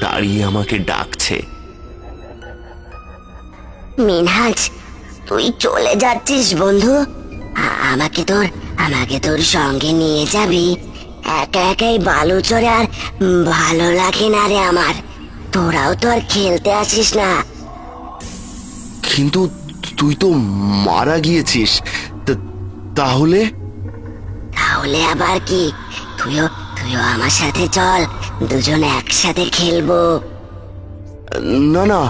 দাঁড়িয়ে আমাকে ডাকছে। মিনহাজ তুই চলে যাচ্ছিস বন্ধু। আমাকে তোর আমাকে তোর সঙ্গে নিয়ে যাবি। একা একাই বালু চড়ে আর ভালো লাগে না রে আমার। তোরাও তো আর খেলতে আসিস না। কিন্তু তুই তো মারা গিয়েছিস। তাহলে? তাহলে আবার কি? তুইও তুইও আমার সাথে চল। দুজন একসাথে খেলব। না না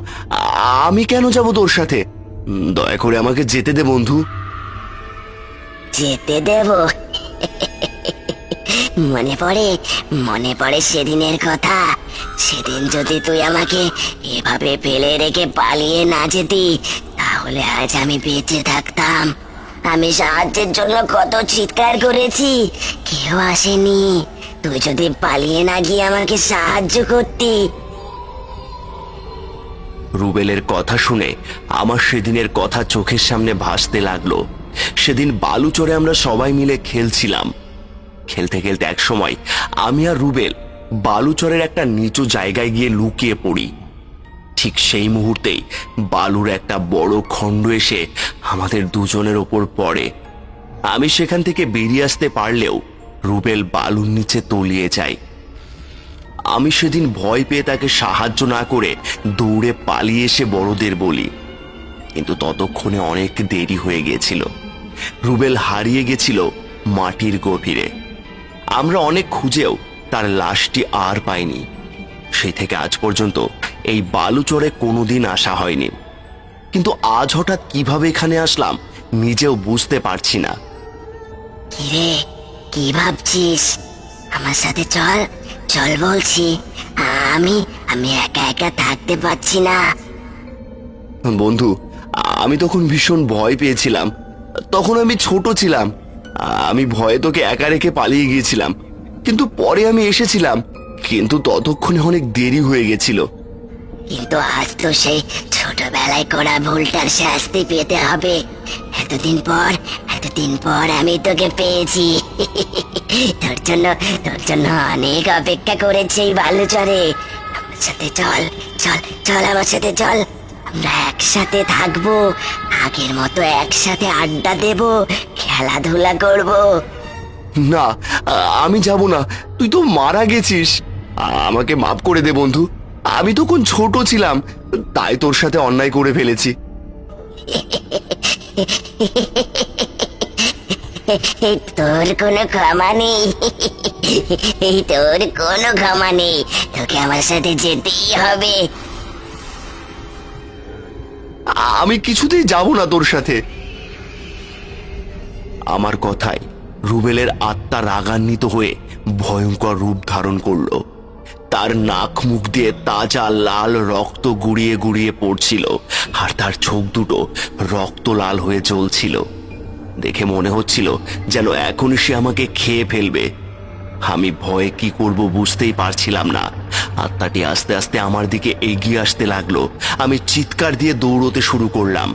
আমি কেন যাব তোর সাথে? দয়া করে আমাকে যেতে দে বন্ধু। যেতে দেব। মনে পড়ে মনে পড়ে সেদিনের কথা। সেদিন যদি তুই আমাকে এভাবে ফেলে রেখে পালিয়ে না যেতি তাহলে আজ আমি বেঁচে থাকতাম। আমি সাহায্যের জন্য কত চিৎকার করেছি কেউ আসেনি। তুই যদি পালিয়ে না গিয়ে আমাকে সাহায্য করতি। রুবেলের কথা শুনে আমার সেদিনের কথা চোখের সামনে ভাসতে লাগল। সেদিন বালুচরে আমরা সবাই মিলে খেলছিলাম। খেলতে খেলতে এক সময় আমি আর রুবেল বালুচরের একটা নিচু জায়গায় গিয়ে লুকিয়ে পড়ি। ঠিক সেই মুহূর্তেই বালুর একটা বড় খণ্ড এসে আমাদের দুজনের ওপর পড়ে। আমি সেখান থেকে বেরিয়ে আসতে পারলেও রুবেল বালুর নিচে তলিয়ে যায়। আমি সেদিন ভয় পেয়ে তাকে সাহায্য না করে দৌড়ে পালিয়ে এসে বড়দের বলি। কিন্তু ততক্ষণে অনেক দেরি হয়ে গিয়েছিল রুবেল হারিয়ে গেছিল মাটির গভীরে। আমরা অনেক খুঁজেও তার লাশটি আর পাইনি। সেই থেকে আজ পর্যন্ত এই বালুচরে কোনোদিন আসা হয়নি। কিন্তু আজ হঠাৎ কীভাবে এখানে আসলাম নিজেও বুঝতে পারছি না। কি ভাবছিস? আমার সাথে চল চল বলছি। আমি আমি একা একা থাকতে পারছি না। বন্ধু আমি তখন ভীষণ ভয় পেয়েছিলাম। তখন আমি ছোট ছিলাম। আমি ভয়ে তোকে একা রেখে পালিয়ে গিয়েছিলাম। কিন্তু পরে আমি এসেছিলাম কিন্তু ততক্ষণে অনেক দেরি হয়ে গেছিল। কিন্তু আজ তো সেই ছোটবেলায় করা ভুলটার শাস্তি পেতে হবে। এতদিন পর এতদিন পর আমি তোকে পেয়েছি? তোর জন্য তোর জন্য অনেক অপেক্ষা করেছে এই বালুচরে। আমার সাথে চল চল চল আমার সাথে চল। আমরা একসাথে থাকব আগের মতো একসাথে আড্ডা দেব খেলাধুলা করব। না আমি যাব না। তুই তো মারা গেছিস। আমাকে মাফ করে দে বন্ধু। আমি তখন ছোট ছিলাম তাই তোর সাথে অন্যায় করে ফেলেছি। তোর কোনো ক্ষমা নেই। তোর কোনো ক্ষমা নেই। তোকে আমার সাথে যেতেই হবে। আমি কিছুতেই যাব না তোর সাথে। আমার কথায় রুবেলের আত্মা রাগান্বিত হয়ে ভয়ঙ্কর রূপ ধারণ করল। তার নাক মুখ দিয়ে তাজা লাল রক্ত গুড়িয়ে গুড়িয়ে পড়ছিল আর তার চোখ দুটো রক্ত লাল হয়ে জ্বলছিল। দেখে মনে হচ্ছিল যেন এখনই সে আমাকে খেয়ে ফেলবে। আমি ভয়ে কি করব বুঝতেই পারছিলাম না। আত্মাটি আস্তে আস্তে আমার দিকে এগিয়ে আসতে লাগল। আমি চিৎকার দিয়ে দৌড়তে শুরু করলাম।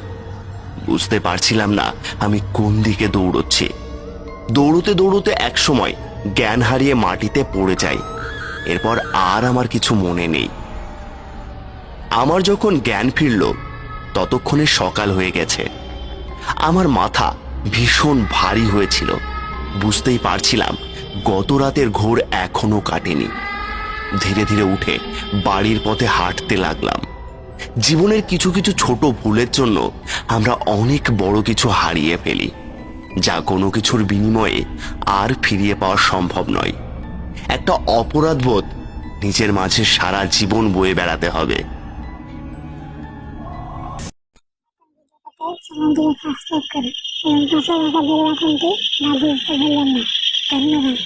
বুঝতে পারছিলাম না আমি কোন দিকে দৌড়চ্ছি। দৌড়তে দৌড়তে এক সময় জ্ঞান হারিয়ে মাটিতে পড়ে যাই। এরপর আর আমার কিছু মনে নেই। আমার যখন জ্ঞান ফিরল, ততক্ষণে সকাল হয়ে গেছে। আমার মাথা ভীষণ ভারী হয়েছিল। বুঝতেই পারছিলাম গত রাতের ঘোর এখনও কাটেনি। ধীরে ধীরে উঠে বাড়ির পথে হাঁটতে লাগলাম। জীবনের কিছু কিছু ছোট ভুলের জন্য আমরা অনেক বড় কিছু হারিয়ে ফেলি, যা কোনো কিছুর বিনিময়ে আর ফিরিয়ে পাওয়া সম্ভব নয়। একটা অপরাধবোধ নিজের মাঝে সারা জীবন বয়ে বেড়াতে হবে। চ্যানেলটিকে সাবস্ক্রাইব করুন পাশে থাকা বেল বাটনটি তো না। ধন্যবাদ।